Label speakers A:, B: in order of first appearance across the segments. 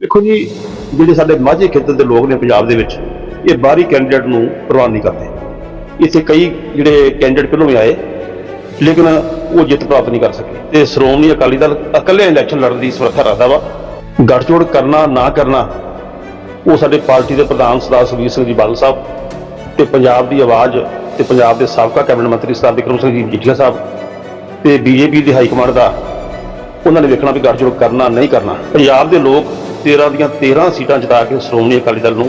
A: ਦੇਖੋ ਜੀ, ਜਿਹੜੇ ਸਾਡੇ ਮਾਝੇ ਖੇਤਰ ਦੇ ਲੋਕ ਨੇ ਪੰਜਾਬ ਦੇ ਵਿੱਚ, ਇਹ ਬਾਹਰੀ ਕੈਂਡੀਡੇਟ ਨੂੰ ਪ੍ਰਵਾਨ ਨਹੀਂ ਕਰਦੇ। ਇੱਥੇ ਕਈ ਜਿਹੜੇ ਕੈਂਡੀਡੇਟ ਪਹਿਲਾਂ ਵੀ ਆਏ, ਲੇਕਿਨ ਉਹ ਜਿੱਤ ਪ੍ਰਾਪਤ ਨਹੀਂ ਕਰ ਸਕੇ। ਤੇ ਸ਼੍ਰੋਮਣੀ ਅਕਾਲੀ ਦਲ ਇਕੱਲੇ ਇਲੈਕਸ਼ਨ ਲੜਨ ਦੀ ਸਮਰੱਥਾ ਰੱਖਦਾ ਵਾ। ਗੱਠਜੋੜ ਕਰਨਾ, ਨਾ ਕਰਨਾ, ਉਹ ਸਾਡੇ ਪਾਰਟੀ ਦੇ ਪ੍ਰਧਾਨ ਸਰਦਾਰ ਸੁਖਬੀਰ ਸਿੰਘ ਜੀ ਬਾਦਲ ਸਾਹਿਬ ਤੇ ਪੰਜਾਬ ਦੀ ਆਵਾਜ਼ ਤੇ ਪੰਜਾਬ ਦੇ ਸਾਬਕਾ ਕੈਬਨਿਟ ਮੰਤਰੀ ਸਰਦਾਰ ਵਿਕਰਮ ਸਿੰਘ ਜੀ ਮਜੀਠੀਆ ਸਾਹਿਬ ਤੇ ਬੀਜੇਪੀ ਦੀ ਹਾਈ ਕਮਾਂਡ ਦਾ ਉਹਨਾਂ ਨੇ ਵੇਖਣਾ ਵੀ ਗੱਠਜੋੜ ਕਰਨਾ, ਨਹੀਂ ਕਰਨਾ। ਪੰਜਾਬ ਦੇ ਲੋਕ 13 ਦੀਆਂ 13 ਸੀਟਾਂ ਜਿਤਾ ਕੇ ਸ਼੍ਰੋਮਣੀ ਅਕਾਲੀ ਦਲ ਨੂੰ।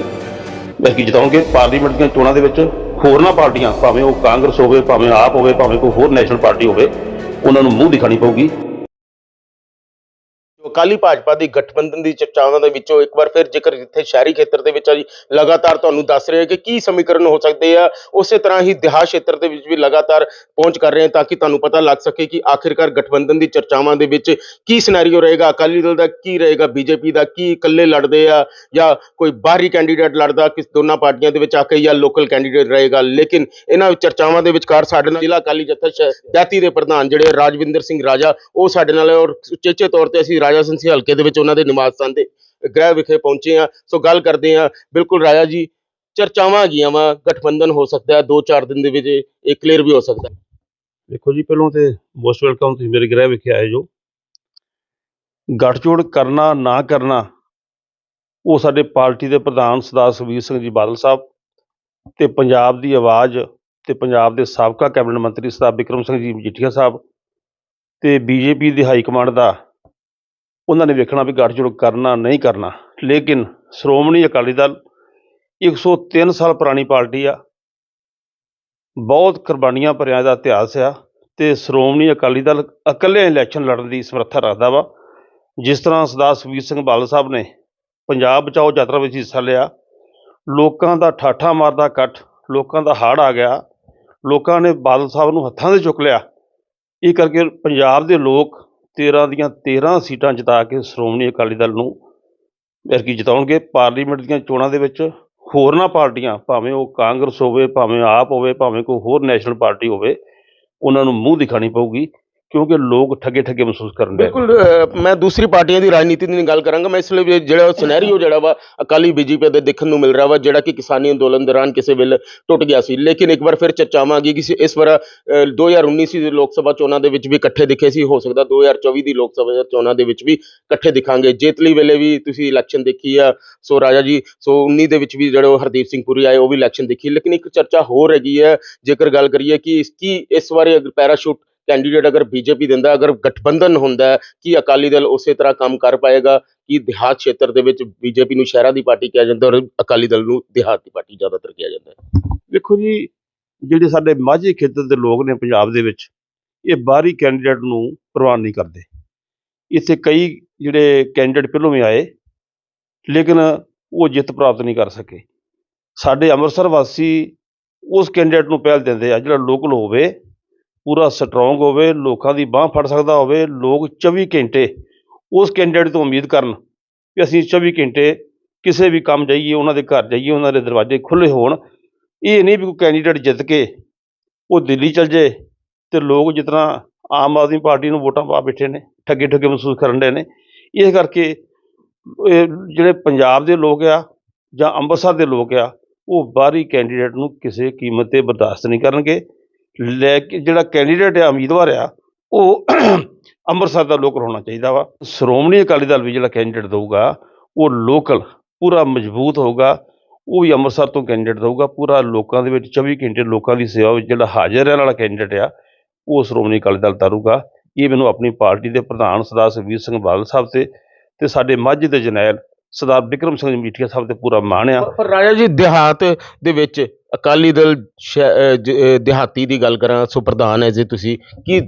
A: ਬਲਕਿ ਜਿਤਾਉਣਗੇ ਪਾਰਲੀਮੈਂਟ ਦੀਆਂ ਚੋਣਾਂ ਦੇ ਵਿੱਚ ਹੋਰਨਾਂ ਪਾਰਟੀਆਂ, ਭਾਵੇਂ ਉਹ ਕਾਂਗਰਸ ਹੋਵੇ, ਭਾਵੇਂ ਆਪ ਹੋਵੇ, ਭਾਵੇਂ ਕੋਈ ਹੋਰ ਨੈਸ਼ਨਲ ਪਾਰਟੀ ਹੋਵੇ, ਉਹਨਾਂ ਨੂੰ ਮੂੰਹ ਦਿਖਾਣੀ ਪਊਗੀ।
B: ਅਕਾਲੀ ਭਾਜਪਾ ਦੀ ਗਠਬੰਧਨ ਦੀ ਚਰਚਾਵਾਂ ਦੇ ਵਿੱਚੋਂ ਇੱਕ ਵਾਰ ਫਿਰ ਜੇਕਰ ਜਿੱਥੇ ਸ਼ਹਿਰੀ ਖੇਤਰ ਦੇ ਵਿੱਚ ਆ ਜੀ, ਲਗਾਤਾਰ ਤੁਹਾਨੂੰ ਦੱਸ ਰਹੇ ਕਿ ਕੀ ਸਮੀਕਰਨ ਹੋ ਸਕਦੇ ਆ, ਉਸੇ ਤਰ੍ਹਾਂ ਹੀ ਦਿਹਾਤ ਖੇਤਰ ਦੇ ਵਿੱਚ ਵੀ ਲਗਾਤਾਰ ਪਹੁੰਚ ਕਰ ਰਹੇ ਹਾਂ ਤਾਂ ਕਿ ਤੁਹਾਨੂੰ ਪਤਾ ਲੱਗ ਸਕੇ ਕਿ ਆਖਿਰਕਾਰ ਗਠਬੰਧਨ ਦੀ ਚਰਚਾਵਾਂ ਦੇ ਵਿੱਚ ਕੀ ਸਿਨੈਰੀਓ ਰਹੇਗਾ, ਅਕਾਲੀ ਦਲ ਦਾ ਕੀ ਰਹੇਗਾ, ਬੀਜੇਪੀ ਦਾ ਕੀ ਇਕੱਲੇ ਲੜਦੇ ਆ ਜਾਂ ਕੋਈ ਬਾਹਰੀ ਕੈਂਡੀਡੇਟ ਲੜਦਾ, ਕਿਸ ਦੋਨਾਂ ਪਾਰਟੀਆਂ ਦੇ ਵਿੱਚ ਆ ਕੇ ਜਾਂ ਲੋਕਲ ਕੈਂਡੀਡੇਟ ਰਹੇਗਾ। ਲੇਕਿਨ ਇਹਨਾਂ ਚਰਚਾਵਾਂ ਦੇ ਵਿਚਕਾਰ ਸਾਡੇ ਨਾਲ ਜ਼ਿਲ੍ਹਾ ਅਕਾਲੀ ਜਥਾ ਸ਼- ਦੇ ਪ੍ਰਧਾਨ ਜਿਹੜੇ ਰਾਜਵਿੰਦਰ ਸਿੰਘ ਰਾਜਾ, ਉਹ ਸਾਡੇ ਨਾਲ ਔਰ ਉਚੇਚੇ ਤੌਰ ਤੇ ਅਸੀਂ ਰਾਜਾ ਸੰਸੀ ਹਲਕੇ ਦੇ ਵਿੱਚ ਉਹਨਾਂ ਦੇ ਨਿਵਾਸ ਸਥਾਨ ਦੇ ਗ੍ਰਹਿ ਵਿਖੇ ਪਹੁੰਚੇ ਆ ਸੋ ਗੱਲ ਕਰਦੇ ਆ ਬਿਲਕੁਲ ਰਾਜਾ ਜੀ ਚਰਚਾਵਾਂ ਹੈਗੀਆਂ ਵਾ ਗਠਬੰਧਨ ਹੋ ਸਕਦਾ ਹੈ 2-4 ਦਿਨ ਦੇ ਵਿੱਚ ਇਹ ਕਲੀਅਰ ਵੀ ਹੋ ਸਕਦਾ। ਹੈ
A: ਦੇਖੋ ਜੀ ਪਹਿਲਾਂ ਤੇ ਮੋਸਟ ਵੈਲਕਮ ਤੁਸੀਂ ਮੇਰੇ ਗ੍ਰਹਿ ਵਿਖੇ ਆਏ ਜੋ। ਗੱਠਜੋੜ ਕਰਨਾ ਨਾ ਕਰਨਾ ਉਹ ਸਾਡੇ ਪਾਰਟੀ ਦੇ ਪ੍ਰਧਾਨ ਸਰਦਾਰ ਸੁਖਬੀਰ ਸਿੰਘ ਜੀ ਬਾਦਲ ਸਾਹਿਬ ਤੇ ਪੰਜਾਬ ਦੀ ਆਵਾਜ਼ ਤੇ ਪੰਜਾਬ ਦੇ ਸਾਬਕਾ ਕੈਬਨਿਟ ਮੰਤਰੀ ਸਰਦਾਰ ਵਿਕਰਮ ਸਿੰਘ ਜੀ ਮਜੀਠੀਆ ਸਾਹਿਬ ਤੇ ਬੀਜੇਪੀ ਦੇ ਹਾਈ ਕਮਾਂਡ ਦਾ ਉਹਨਾਂ ਨੇ ਵੇਖਣਾ ਵੀ ਗੱਠਜੋੜ ਕਰਨਾ ਨਹੀਂ ਕਰਨਾ। ਲੇਕਿਨ ਸ਼੍ਰੋਮਣੀ ਅਕਾਲੀ ਦਲ 103 ਸਾਲ ਪੁਰਾਣੀ ਪਾਰਟੀ ਆ। ਬਹੁਤ ਕੁਰਬਾਨੀਆਂ ਭਰਿਆ ਦਾ ਇਤਿਹਾਸ ਆ ਤੇ ਸ਼੍ਰੋਮਣੀ ਅਕਾਲੀ ਦਲ ਇਕੱਲੇ ਇਲੈਕਸ਼ਨ ਲੜਨ ਦੀ ਸਮਰੱਥਾ ਰੱਖਦਾ ਵਾ। ਜਿਸ ਤਰ੍ਹਾਂ ਸਰਦਾਰ ਸੁਖਬੀਰ ਸਿੰਘ ਬਾਦਲ ਸਾਹਿਬ ਨੇ ਪੰਜਾਬ ਬਚਾਓ ਯਾਤਰਾ ਵਿੱਚ ਹਿੱਸਾ ਲਿਆ। ਲੋਕਾਂ ਦਾ ਠਾਠਾ ਮਾਰਦਾ ਇਕੱਠ, ਲੋਕਾਂ ਦਾ ਹੜ੍ਹ ਆ ਗਿਆ। ਲੋਕਾਂ ਨੇ ਬਾਦਲ ਸਾਹਿਬ ਨੂੰ ਹੱਥਾਂ 'ਤੇ ਚੁੱਕ ਲਿਆ। ਇਹ ਕਰਕੇ ਪੰਜਾਬ ਦੇ ਲੋਕ 13 ਦੀਆਂ 13 ਸੀਟਾਂ ਜਿਤਾ ਕੇ ਸ਼੍ਰੋਮਣੀ ਅਕਾਲੀ ਦਲ ਨੂੰ ਐਤਕੀ ਜਿਤਾਉਣਗੇ। ਪਾਰਲੀਮੈਂਟ ਦੀਆਂ ਚੋਣਾਂ ਦੇ ਵਿੱਚ ਹੋਰਨਾਂ ਪਾਰਟੀਆਂ, ਭਾਵੇਂ ਉਹ ਕਾਂਗਰਸ ਹੋਵੇ, ਭਾਵੇਂ ਆਪ ਹੋਵੇ, ਭਾਵੇਂ ਕੋਈ ਹੋਰ ਨੈਸ਼ਨਲ ਪਾਰਟੀ ਹੋਵੇ, ਉਹਨਾਂ ਨੂੰ ਮੂੰਹ ਦਿਖਾਣੀ ਪਊਗੀ। ਕਿਉਂਕਿ ਲੋਕ ਠੱਗੇ ਠੱਗੇ ਮਹਿਸੂਸ ਕਰਨ ਦੇ
B: ਬਿਲਕੁਲ ਅਹ, ਮੈਂ ਦੂਸਰੀ ਪਾਰਟੀਆਂ ਦੀ ਰਾਜਨੀਤੀ ਦੀ ਗੱਲ ਕਰਾਂਗਾ। ਮੈਂ ਇਸ ਲਈ ਵੀ ਜਿਹੜਾ ਸਿਨੈਰੀਓ ਜਿਹੜਾ ਵਾ ਅਕਾਲੀ ਬੀਜੇਪੀ ਦੇ ਦੇਖਣ ਨੂੰ ਮਿਲ ਰਿਹਾ ਵਾ ਜਿਹੜਾ ਕਿ ਕਿਸਾਨੀ ਅੰਦੋਲਨ ਦੌਰਾਨ ਕਿਸੇ ਵੇਲੇ ਟੁੱਟ ਗਿਆ ਸੀ। ਲੇਕਿਨ ਇੱਕ ਵਾਰ ਫਿਰ ਚਰਚਾਵਾਂ ਆ ਗਈ ਕਿ ਸੀ- ਇਸ ਵਾਰ ਅਹ, 2019 ਦੀ ਲੋਕ ਸਭਾ ਚੋਣਾਂ ਦੇ ਵਿੱਚ ਵੀ ਇਕੱਠੇ ਦਿਖੇ ਸੀ। ਹੋ ਸਕਦਾ 2024 ਦੀ ਲੋਕ ਸਭਾ ਚੋਣਾਂ ਦੇ ਵਿੱਚ ਵੀ ਇਕੱਠੇ ਦਿਖਾਂਗੇ। ਜੇਤਲੀ ਵੇਲੇ ਵੀ ਤੁਸੀਂ ਇਲੈਕਸ਼ਨ ਦੇਖੀ ਆ। ਸੋ ਰਾਜਾ ਜੀ ਸੋ 19 ਦੇ ਵਿੱਚ ਵੀ ਜਿਹੜੇ ਉਹ ਹਰਦੀਪ ਸਿੰਘ ਪੁਰੀ ਆਏ ਉਹ ਵੀ ਇਲੈਕਸ਼ਨ ਦੇਖੀ। ਲੇਕਿਨ ਇੱਕ ਚਰਚਾ ਹੋਰ ਹੈਗੀ ਹੈ ਜੇਕਰ ਗੱਲ ਕਰੀਏ ਕਿ ਇਸ ਕੀ ਇਸ ਵਾਰ ਪੈਰਾਸ਼ੂਟ ਕੈਂਡੀਡੇਟ ਅਗਰ ਬੀਜੇਪੀ ਦਿੰਦਾ, ਅਗਰ ਗਠਬੰਧਨ ਹੁੰਦਾ, ਕਿ ਅਕਾਲੀ ਦਲ ਉਸੇ ਤਰ੍ਹਾਂ ਕੰਮ ਕਰ ਪਾਏਗਾ, ਕਿ ਦਿਹਾਤ ਖੇਤਰ ਦੇ ਵਿੱਚ ਬੀਜੇਪੀ ਨੂੰ ਸ਼ਹਿਰਾਂ ਦੀ ਪਾਰਟੀ ਕਿਹਾ ਜਾਂਦਾ ਔਰ ਅਕਾਲੀ ਦਲ ਨੂੰ ਦਿਹਾਤ ਦੀ ਪਾਰਟੀ ਜ਼ਿਆਦਾਤਰ ਕਿਹਾ ਜਾਂਦਾ
A: ਦੇਖੋ ਜੀ, ਜਿਹੜੇ ਸਾਡੇ ਮਾਝੇ ਖੇਤਰ ਦੇ ਲੋਕ ਨੇ ਪੰਜਾਬ ਦੇ ਵਿੱਚ, ਇਹ ਬਾਹਰੀ ਕੈਂਡੀਡੇਟ ਨੂੰ ਪ੍ਰਵਾਨ ਨਹੀਂ ਕਰਦੇ। ਇੱਥੇ ਕਈ ਜਿਹੜੇ ਕੈਂਡੀਡੇਟ ਪਹਿਲੋਂ ਵੀ ਆਏ, ਲੇਕਿਨ ਉਹ ਜਿੱਤ ਪ੍ਰਾਪਤ ਨਹੀਂ ਕਰ ਸਕੇ। ਸਾਡੇ ਅੰਮ੍ਰਿਤਸਰ ਵਾਸੀ ਉਸ ਕੈਂਡੀਡੇਟ ਨੂੰ ਪਹਿਲ ਦਿੰਦੇ ਆ, ਜਿਹੜਾ ਲੋਕਲ ਹੋਵੇ ਪੂਰਾ ਸਟਰੋਂਗ ਹੋਵੇ, ਲੋਕਾਂ ਦੀ ਬਾਹ ਫੜ ਸਕਦਾ ਹੋਵੇ, ਲੋਕ 24 ਘੰਟੇ ਉਸ ਕੈਂਡੀਡੇਟ ਤੋਂ ਉਮੀਦ ਕਰਨ ਕਿ ਅਸੀਂ 24 ਘੰਟੇ ਕਿਸੇ ਵੀ ਕੰਮ ਜਾਈਏ, ਉਹਨਾਂ ਦੇ ਘਰ ਜਾਈਏ, ਉਹਨਾਂ ਦੇ ਦਰਵਾਜ਼ੇ ਖੁੱਲ੍ਹੇ ਹੋਣ। ਇਹ ਨਹੀਂ ਵੀ ਕੋਈ ਕੈਂਡੀਡੇਟ ਜਿੱਤ ਕੇ ਉਹ ਦਿੱਲੀ ਚਲ ਜੇ ਤੇ ਲੋਕ ਜਿਸ ਤਰ੍ਹਾਂ ਆਮ ਆਦਮੀ ਪਾਰਟੀ ਨੂੰ ਵੋਟਾਂ ਪਾ ਬੈਠੇ ਨੇ ਠੱਗੇ ਠੱਗੇ ਮਹਿਸੂਸ ਕਰਨ ਦੇ ਨੇ। ਇਸ ਕਰਕੇ ਇਹ ਜਿਹੜੇ ਪੰਜਾਬ ਦੇ ਲੋਕ ਆ ਜਾਂ ਅੰਮ੍ਰਿਤਸਰ ਦੇ ਲੋਕ ਆ, ਉਹ ਬਾਹਰੀ ਕੈਂਡੀਡੇਟ ਨੂੰ ਕਿਸੇ ਕੀਮਤ ਤੇ ਬਰਦਾਸ਼ਤ ਨਹੀਂ ਕਰਨਗੇ। ਲੈ ਕੇ ਜਿਹੜਾ ਕੈਂਡੀਡੇਟ ਆ, ਉਮੀਦਵਾਰ ਆ, ਉਹ ਅੰਮ੍ਰਿਤਸਰ ਦਾ ਲੋਕਲ ਹੋਣਾ ਚਾਹੀਦਾ ਵਾ। ਸ਼੍ਰੋਮਣੀ ਅਕਾਲੀ ਦਲ ਵੀ ਜਿਹੜਾ ਕੈਂਡੀਡੇਟ ਦਊਗਾ, ਉਹ ਲੋਕਲ ਪੂਰਾ ਮਜ਼ਬੂਤ ਹੋਊਗਾ, ਉਹ ਵੀ ਅੰਮ੍ਰਿਤਸਰ ਤੋਂ ਕੈਂਡੀਡੇਟ ਦਊਗਾ, ਪੂਰਾ ਲੋਕਾਂ ਦੇ ਵਿੱਚ 24 ਘੰਟੇ ਲੋਕਾਂ ਦੀ ਸੇਵਾ ਵਿੱਚ ਜਿਹੜਾ ਹਾਜ਼ਰ ਰਹਿਣ ਵਾਲਾ ਕੈਂਡੀਡੇਟ ਆ, ਉਹ ਸ਼੍ਰੋਮਣੀ ਅਕਾਲੀ ਦਲ ਤਰੂਗਾ। ਇਹ ਮੈਨੂੰ ਆਪਣੀ ਪਾਰਟੀ ਦੇ ਪ੍ਰਧਾਨ ਸਰਦਾਰ ਸੁਖਬੀਰ ਸਿੰਘ ਬਾਦਲ ਸਾਹਿਬ ਤੇ ਤੇ ਸਾਡੇ ਮਾਝੇ ਦੇ ਜਰਨੈਲ ਸਰਦਾਰ ਬਿਕਰਮ ਸਿੰਘ ਮੀਠੀਆ ਸਾਹਿਬ ਤੇ ਪੂਰਾ ਮਾਣ ਆ।
B: ਪਰ ਰਾਜਾ ਜੀ, ਦਿਹਾਤ ਦੇ ਵਿੱਚ ਅਕਾਲੀ ਦਲ ਸ਼ਹਿ- ਦਿਹਾਤੀ ਦੀ ਗੱਲ ਕਰਾਂ ਸੋ ਪ੍ਰਧਾਨ ਹੈ ਜੇ ਤੁਸੀਂ ਕੀ